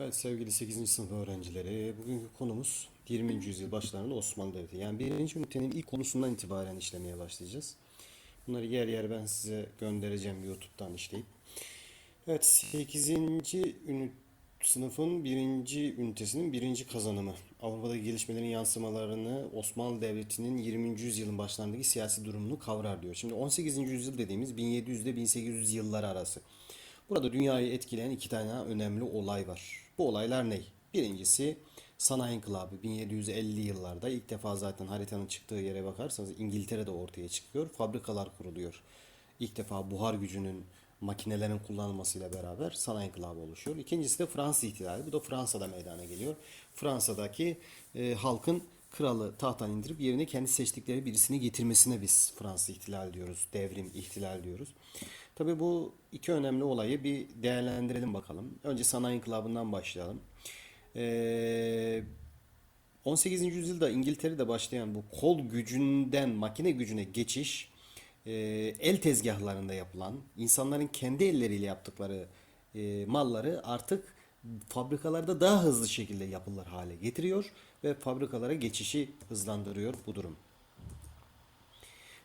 Evet sevgili 8. sınıf öğrencileri, bugünkü konumuz 20. yüzyıl başlarında Osmanlı Devleti. Yani birinci ünitenin ilk konusundan itibaren işlemeye başlayacağız. Bunları yer yer ben size göndereceğim YouTube'dan işleyip. Evet 8. ünit sınıfın birinci ünitesinin birinci kazanımı. Avrupa'daki gelişmelerin yansımalarını Osmanlı Devleti'nin 20. yüzyılın başlarındaki siyasi durumunu kavrar diyor. Şimdi 18. yüzyıl dediğimiz 1700 ile 1800 yılları arası. Burada dünyayı etkileyen iki tane önemli olay var. Bu olaylar ne? Birincisi Sanayi İnkılabı 1750 yıllarda ilk defa zaten haritanın çıktığı yere bakarsanız İngiltere'de ortaya çıkıyor. Fabrikalar kuruluyor. İlk defa buhar gücünün makinelerin kullanılmasıyla beraber sanayi inkılabı oluşuyor. İkincisi de Fransız ihtilali. Bu da Fransa'da meydana geliyor. Fransa'daki e, halkın kralı tahttan indirip yerine kendi seçtikleri birisini getirmesine biz Fransız ihtilal diyoruz. Devrim, ihtilal diyoruz. Tabii bu iki önemli olayı bir değerlendirelim bakalım. Önce sanayi inkılabından başlayalım. Ee, 18. yüzyılda İngiltere'de başlayan bu kol gücünden makine gücüne geçiş e, el tezgahlarında yapılan insanların kendi elleriyle yaptıkları e, malları artık fabrikalarda daha hızlı şekilde yapılır hale getiriyor ve fabrikalara geçişi hızlandırıyor bu durum.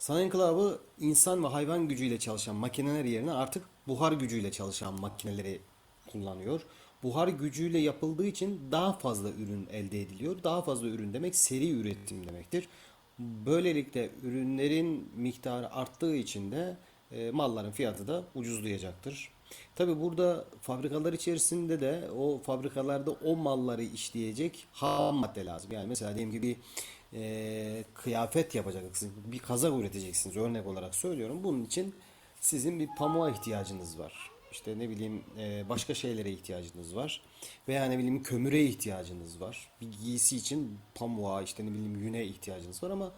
Sanayi inkılabı insan ve hayvan gücüyle çalışan makineler yerine artık buhar gücüyle çalışan makineleri kullanıyor. Buhar gücüyle yapıldığı için daha fazla ürün elde ediliyor. Daha fazla ürün demek seri üretim demektir. Böylelikle ürünlerin miktarı arttığı için de e, malların fiyatı da ucuzlayacaktır. Tabi burada fabrikalar içerisinde de o fabrikalarda o malları işleyecek ham madde lazım. Yani mesela diyelim ki bir e, kıyafet yapacaksınız, bir kazak üreteceksiniz örnek olarak söylüyorum. Bunun için sizin bir pamuğa ihtiyacınız var. İşte ne bileyim e, başka şeylere ihtiyacınız var. Veya ne bileyim kömüre ihtiyacınız var. Bir giysi için pamuğa işte ne bileyim yüne ihtiyacınız var ama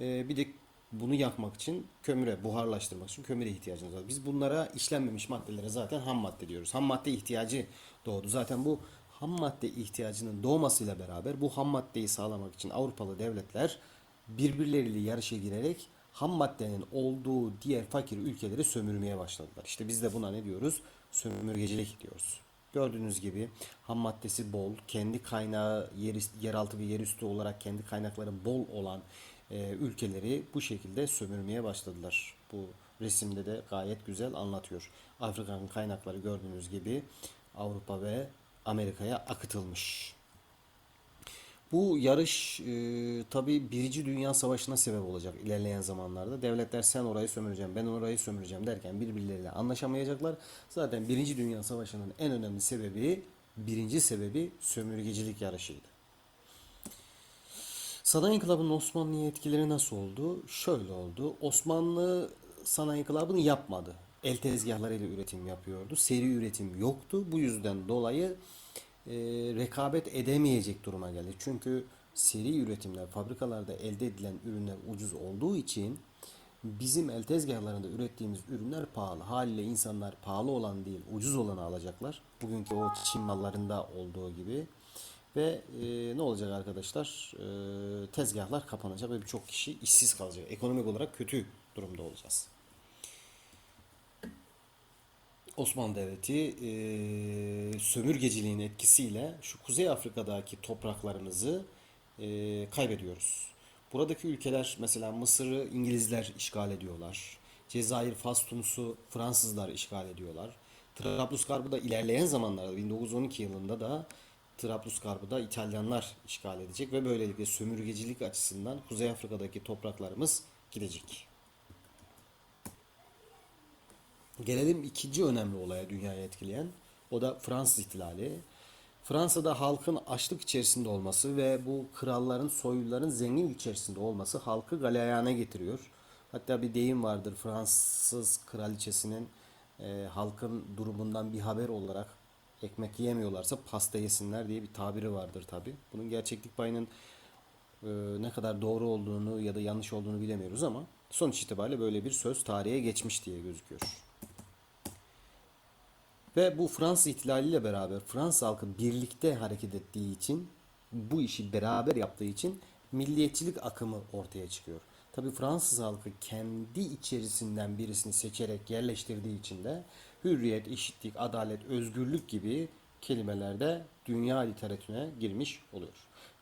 e, bir de bunu yakmak için kömüre, buharlaştırmak için kömüre ihtiyacınız var. Biz bunlara işlenmemiş maddelere zaten ham madde diyoruz. Ham madde ihtiyacı doğdu. Zaten bu ham madde ihtiyacının doğmasıyla beraber bu ham maddeyi sağlamak için Avrupalı devletler birbirleriyle yarışa girerek ham maddenin olduğu diğer fakir ülkeleri sömürmeye başladılar. İşte biz de buna ne diyoruz? Sömürgecilik diyoruz. Gördüğünüz gibi ham maddesi bol, kendi kaynağı yer, yeraltı ve yerüstü olarak kendi kaynakları bol olan e, ülkeleri bu şekilde sömürmeye başladılar. Bu resimde de gayet güzel anlatıyor. Afrika'nın kaynakları gördüğünüz gibi Avrupa ve Amerika'ya akıtılmış. Bu yarış e, tabi Birinci Dünya Savaşı'na sebep olacak ilerleyen zamanlarda. Devletler sen orayı sömüreceğim, ben orayı sömüreceğim derken birbirleriyle anlaşamayacaklar. Zaten Birinci Dünya Savaşı'nın en önemli sebebi, birinci sebebi sömürgecilik yarışıydı. Sanayi İnkılabı'nın Osmanlı'ya etkileri nasıl oldu? Şöyle oldu. Osmanlı sanayi inkılabını yapmadı. El tezgahlarıyla üretim yapıyordu. Seri üretim yoktu. Bu yüzden dolayı e, rekabet edemeyecek duruma geldi. Çünkü seri üretimler, fabrikalarda elde edilen ürünler ucuz olduğu için bizim el tezgahlarında ürettiğimiz ürünler pahalı. Haliyle insanlar pahalı olan değil, ucuz olanı alacaklar. Bugünkü o Çin mallarında olduğu gibi. Ve e, ne olacak arkadaşlar? E, tezgahlar kapanacak ve birçok kişi işsiz kalacak. Ekonomik olarak kötü durumda olacağız. Osmanlı Devleti e, sömürgeciliğin etkisiyle şu Kuzey Afrika'daki topraklarımızı e, kaybediyoruz. Buradaki ülkeler mesela Mısır'ı İngilizler işgal ediyorlar. Cezayir, Fas, Tunus'u Fransızlar işgal ediyorlar. Trablusgarb'ı da ilerleyen zamanlarda 1912 yılında da Trablusgarb'ı da İtalyanlar işgal edecek ve böylelikle sömürgecilik açısından Kuzey Afrika'daki topraklarımız gidecek. Gelelim ikinci önemli olaya dünyayı etkileyen. O da Fransız ihtilali. Fransa'da halkın açlık içerisinde olması ve bu kralların, soyluların zengin içerisinde olması halkı galeyana getiriyor. Hatta bir deyim vardır Fransız kraliçesinin e, halkın durumundan bir haber olarak ekmek yiyemiyorlarsa pasta yesinler diye bir tabiri vardır tabi. Bunun gerçeklik payının e, ne kadar doğru olduğunu ya da yanlış olduğunu bilemiyoruz ama sonuç itibariyle böyle bir söz tarihe geçmiş diye gözüküyor. Ve bu Fransız ihtilaliyle beraber Fransız halkı birlikte hareket ettiği için bu işi beraber yaptığı için milliyetçilik akımı ortaya çıkıyor. Tabi Fransız halkı kendi içerisinden birisini seçerek yerleştirdiği için de hürriyet, eşitlik, adalet, özgürlük gibi kelimeler de dünya literatürüne girmiş oluyor.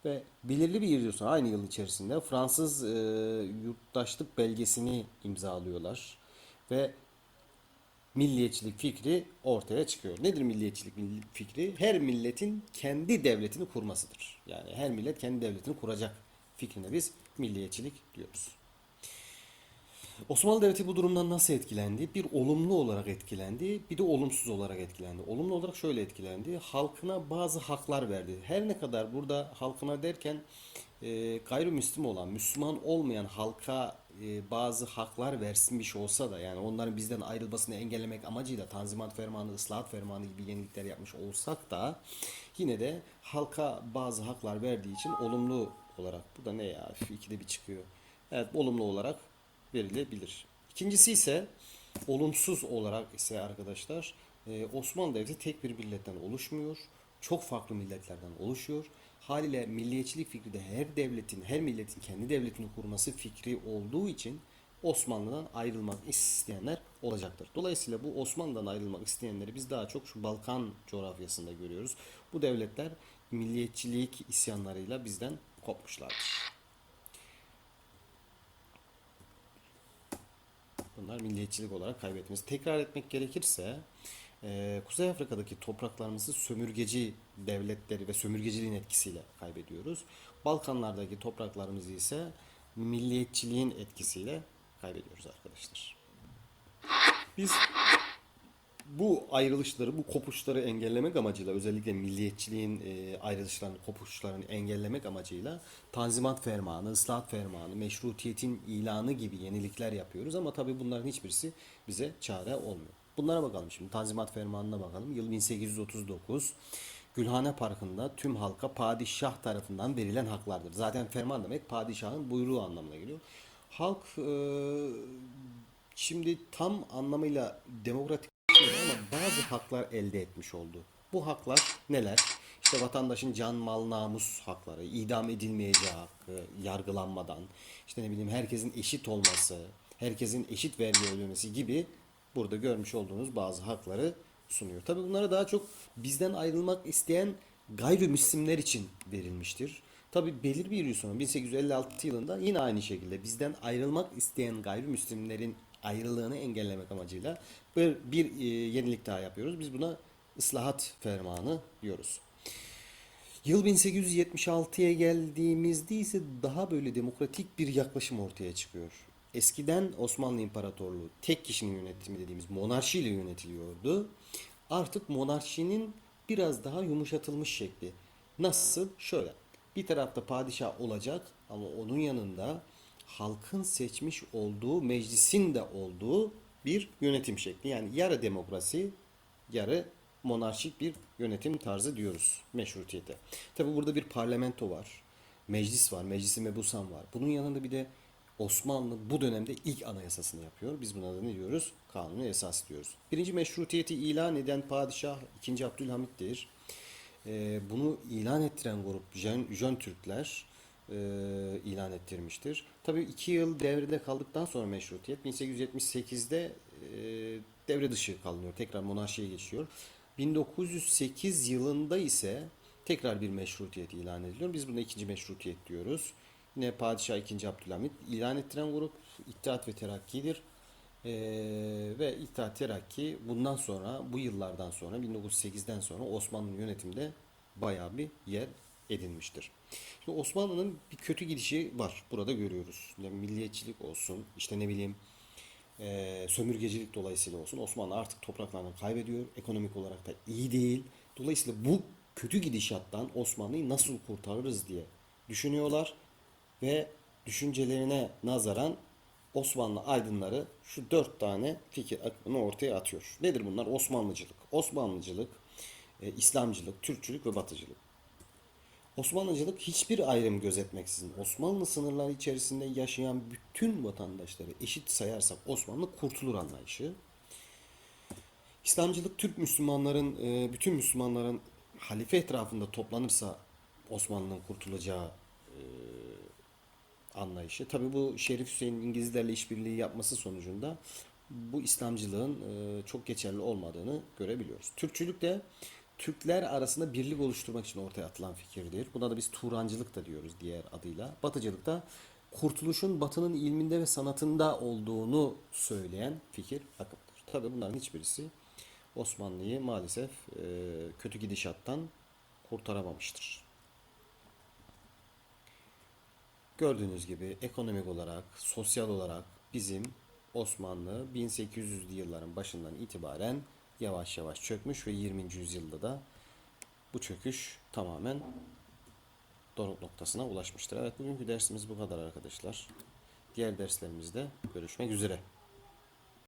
Ve belirli bir yıl sonra aynı yıl içerisinde Fransız e, yurttaşlık belgesini imzalıyorlar. Ve milliyetçilik fikri ortaya çıkıyor. Nedir milliyetçilik fikri? Her milletin kendi devletini kurmasıdır. Yani her millet kendi devletini kuracak fikrine biz milliyetçilik diyoruz. Osmanlı Devleti bu durumdan nasıl etkilendi? Bir olumlu olarak etkilendi, bir de olumsuz olarak etkilendi. Olumlu olarak şöyle etkilendi. Halkına bazı haklar verdi. Her ne kadar burada halkına derken e, gayrimüslim olan, Müslüman olmayan halka e, bazı haklar versinmiş olsa da yani onların bizden ayrılmasını engellemek amacıyla Tanzimat Fermanı, Islahat Fermanı gibi yenilikler yapmış olsak da yine de halka bazı haklar verdiği için olumlu olarak bu da ne ya ikide bir çıkıyor. Evet olumlu olarak verilebilir. İkincisi ise olumsuz olarak ise arkadaşlar e, Osmanlı Devleti tek bir milletten oluşmuyor. Çok farklı milletlerden oluşuyor. Haliyle milliyetçilik fikri de her devletin, her milletin kendi devletini kurması fikri olduğu için Osmanlı'dan ayrılmak isteyenler olacaktır. Dolayısıyla bu Osmanlı'dan ayrılmak isteyenleri biz daha çok şu Balkan coğrafyasında görüyoruz. Bu devletler milliyetçilik isyanlarıyla bizden kopmuşlardır. Bunlar milliyetçilik olarak kaybetmemiz. Tekrar etmek gerekirse e, Kuzey Afrika'daki topraklarımızı sömürgeci devletleri ve sömürgeciliğin etkisiyle kaybediyoruz. Balkanlardaki topraklarımızı ise milliyetçiliğin etkisiyle kaybediyoruz arkadaşlar. Biz bu ayrılışları, bu kopuşları engellemek amacıyla özellikle milliyetçiliğin e, ayrılışlarını, kopuşlarını engellemek amacıyla Tanzimat Fermanı, Islahat Fermanı, Meşrutiyetin ilanı gibi yenilikler yapıyoruz ama tabii bunların hiçbirisi bize çare olmuyor. Bunlara bakalım şimdi. Tanzimat Fermanı'na bakalım. Yıl 1839. Gülhane Parkı'nda tüm halka padişah tarafından verilen haklardır. Zaten ferman demek padişahın buyruğu anlamına geliyor. Halk e, şimdi tam anlamıyla demokratik ama bazı haklar elde etmiş oldu. Bu haklar neler? İşte vatandaşın can, mal, namus hakları, idam edilmeyeceği hakkı, yargılanmadan, işte ne bileyim herkesin eşit olması, herkesin eşit vergi ödemesi gibi burada görmüş olduğunuz bazı hakları sunuyor. Tabi bunlara daha çok bizden ayrılmak isteyen gayrimüslimler için verilmiştir. Tabi belirli bir yıl sonra 1856 yılında yine aynı şekilde bizden ayrılmak isteyen gayrimüslimlerin ayrılığını engellemek amacıyla bir, bir e, yenilik daha yapıyoruz. Biz buna ıslahat fermanı diyoruz. Yıl 1876'ya geldiğimizde ise daha böyle demokratik bir yaklaşım ortaya çıkıyor. Eskiden Osmanlı İmparatorluğu tek kişinin yönetimi dediğimiz monarşiyle yönetiliyordu. Artık monarşinin biraz daha yumuşatılmış şekli. Nasıl? Şöyle. Bir tarafta padişah olacak ama onun yanında halkın seçmiş olduğu meclisin de olduğu bir yönetim şekli. Yani yarı demokrasi, yarı monarşik bir yönetim tarzı diyoruz meşrutiyete. Tabi burada bir parlamento var, meclis var, meclisi mebusan var. Bunun yanında bir de Osmanlı bu dönemde ilk anayasasını yapıyor. Biz buna da ne diyoruz? Kanuni esas diyoruz. Birinci meşrutiyeti ilan eden padişah 2. Abdülhamit'tir. Ee, bunu ilan ettiren grup Jön, Jön Türkler e, ilan ettirmiştir. Tabii iki yıl devrede kaldıktan sonra meşrutiyet 1878'de e, devre dışı kalınıyor. Tekrar monarşiye geçiyor. 1908 yılında ise tekrar bir meşrutiyet ilan ediliyor. Biz buna ikinci meşrutiyet diyoruz. Yine Padişah 2. Abdülhamit ilan ettiren grup İttihat ve Terakki'dir. Ee, ve İttihat Terakki bundan sonra bu yıllardan sonra 1908'den sonra Osmanlı yönetimde bayağı bir yer edinmiştir. Şimdi Osmanlı'nın bir kötü gidişi var. Burada görüyoruz. Yani milliyetçilik olsun, işte ne bileyim e, sömürgecilik dolayısıyla olsun. Osmanlı artık topraklarını kaybediyor. Ekonomik olarak da iyi değil. Dolayısıyla bu kötü gidişattan Osmanlı'yı nasıl kurtarırız diye düşünüyorlar. Ve düşüncelerine nazaran Osmanlı aydınları şu dört tane fikir akımını ortaya atıyor. Nedir bunlar? Osmanlıcılık. Osmanlıcılık, e, İslamcılık, Türkçülük ve Batıcılık. Osmanlıcılık hiçbir ayrım gözetmeksizin Osmanlı sınırları içerisinde yaşayan bütün vatandaşları eşit sayarsak Osmanlı kurtulur anlayışı. İslamcılık Türk Müslümanların, e, bütün Müslümanların halife etrafında toplanırsa Osmanlı'nın kurtulacağı anlayışı. Tabi bu Şerif Hüseyin'in İngilizlerle işbirliği yapması sonucunda bu İslamcılığın e, çok geçerli olmadığını görebiliyoruz. Türkçülük de Türkler arasında birlik oluşturmak için ortaya atılan fikirdir. Buna da biz Turancılık da diyoruz diğer adıyla. Batıcılık da kurtuluşun batının ilminde ve sanatında olduğunu söyleyen fikir akımdır. Tabii bunların hiçbirisi Osmanlı'yı maalesef e, kötü gidişattan kurtaramamıştır. Gördüğünüz gibi ekonomik olarak, sosyal olarak bizim Osmanlı 1800'lü yılların başından itibaren yavaş yavaş çökmüş ve 20. yüzyılda da bu çöküş tamamen doruk noktasına ulaşmıştır. Evet bugünkü dersimiz bu kadar arkadaşlar. Diğer derslerimizde görüşmek üzere.